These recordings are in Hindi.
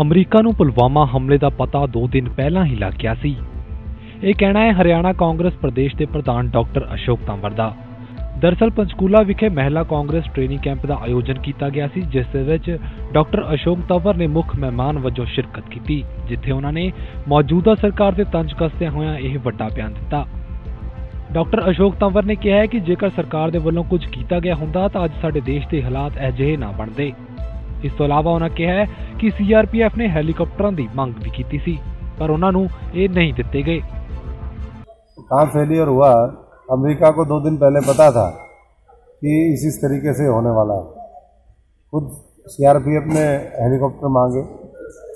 ਅਮਰੀਕਾ ਨੂੰ ਪੁਲਵਾਮਾ ਹਮਲੇ ਦਾ ਪਤਾ 2 ਦਿਨ ਪਹਿਲਾਂ ਹੀ ਲੱਗ ਗਿਆ ਸੀ। ਇਹ ਕਹਿਣਾ ਹੈ ਹਰਿਆਣਾ ਕਾਂਗਰਸ ਪ੍ਰਦੇਸ਼ ਦੇ ਪ੍ਰਧਾਨ ਡਾਕਟਰ ਅਸ਼ੋਕ ਤੰਵਰ ਦਾ। ਦਰਸਲ ਪੰਚਕੂਲਾ ਵਿਖੇ ਮਹਿਲਾ ਕਾਂਗਰਸ ਟ੍ਰੇਨਿੰਗ ਕੈਂਪ ਦਾ ਆਯੋਜਨ ਕੀਤਾ ਗਿਆ ਸੀ, ਜਿਸ ਦੇ ਵਿੱਚ ਡਾਕਟਰ ਅਸ਼ੋਕ ਤੰਵਰ ਨੇ ਮੁੱਖ ਮਹਿਮਾਨ ਵਜੋਂ ਸ਼ਿਰਕਤ ਕੀਤੀ, ਜਿੱਥੇ ਉਹਨਾਂ ਨੇ ਮੌਜੂਦਾ ਸਰਕਾਰ ਦੇ ਤੰਜ ਕੱਸਦਿਆਂ ਹੋਇਆਂ ਇਹ ਵੱਡਾ ਬਿਆਨ ਦਿੱਤਾ। ਡਾਕਟਰ ਅਸ਼ੋਕ ਤੰਵਰ ਨੇ ਕਿਹਾ ਹੈ ਕਿ ਜੇਕਰ ਸਰਕਾਰ ਦੇ ਵੱਲੋਂ ਕੁਝ ਕੀਤਾ ਗਿਆ ਹੁੰਦਾ ਤਾਂ ਅੱਜ ਸਾਡੇ ਦੇਸ਼ ਦੇ ਹਾਲਾਤ ਅਜਿਹੇ ਨਾ ਬਣਦੇ। ਇਸ ਤੋਂ ਇਲਾਵਾ ਉਹਨਾਂ ਕਿਹਾ ਕਿ ਸੀਆਰਪੀਐਫ ਨੇ ਹੈਲੀਕਾਪਟਰਾਂ ਦੀ ਮੰਗ ਵੀ ਕੀਤੀ ਸੀ ਪਰ ਉਹਨਾਂ ਨੂੰ ਇਹ ਨਹੀਂ ਦਿੱਤੇ ਗਏ कहाँ फेलियर हुआ अमेरिका को दो दिन पहले पता था कि इस इस तरीके से होने वाला है खुद सीआरपीएफ ने हेलीकॉप्टर मांगे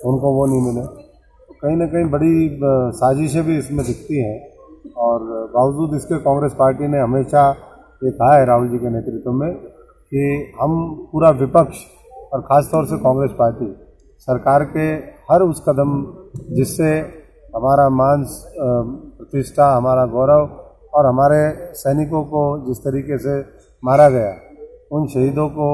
उनको वो नहीं मिले तो कहीं ना कहीं बड़ी अ, साजिशें भी इसमें दिखती हैं और बावजूद इसके कांग्रेस पार्टी ने हमेशा ये कहा है राहुल जी के नेतृत्व में कि हम पूरा विपक्ष और ख़ास तौर से कांग्रेस पार्टी सरकार के हर उस कदम जिससे हमारा मान प्रतिष्ठा हमारा गौरव और हमारे सैनिकों को जिस तरीके से मारा गया उन शहीदों को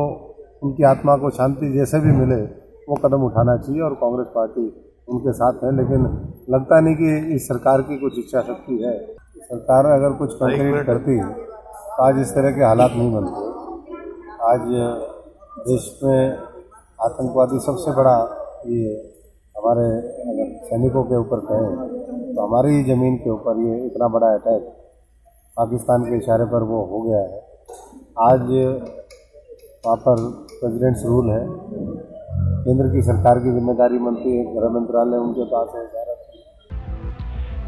उनकी आत्मा को शांति जैसे भी मिले वो कदम उठाना चाहिए और कांग्रेस पार्टी उनके साथ है लेकिन लगता नहीं कि इस सरकार की कुछ इच्छा शक्ति है। सरकार अगर कुछ कंक्रीट करती तो आज इस तरह के हालात नहीं बनते। आज देश में आतंकवादी सबसे बड़ा ये हमारे अगर सैनिकों के ऊपर कहें तो हमारी ही ज़मीन के ऊपर ये इतना बड़ा अटैक पाकिस्तान के इशारे पर वो हो गया है आज वहाँ पर प्रेसिडेंट्स रूल है केंद्र की सरकार की जिम्मेदारी बनती है गृह मंत्रालय उनके पास है सारा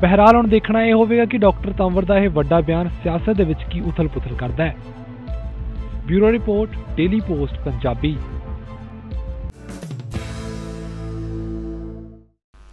ਬਹਿਰਾਲ ਹੁਣ ਦੇਖਣਾ ਇਹ ਹੋਵੇਗਾ ਕਿ ਡਾਕਟਰ ਤੰਵਰ ਦਾ ਇਹ ਵੱਡਾ ਬਿਆਨ ਸਿਆਸਤ ਦੇ ਵਿੱਚ ਕੀ ਉਥਲ-ਪੁਥਲ ਕਰਦਾ ਹੈ bureau report daily post Punjabi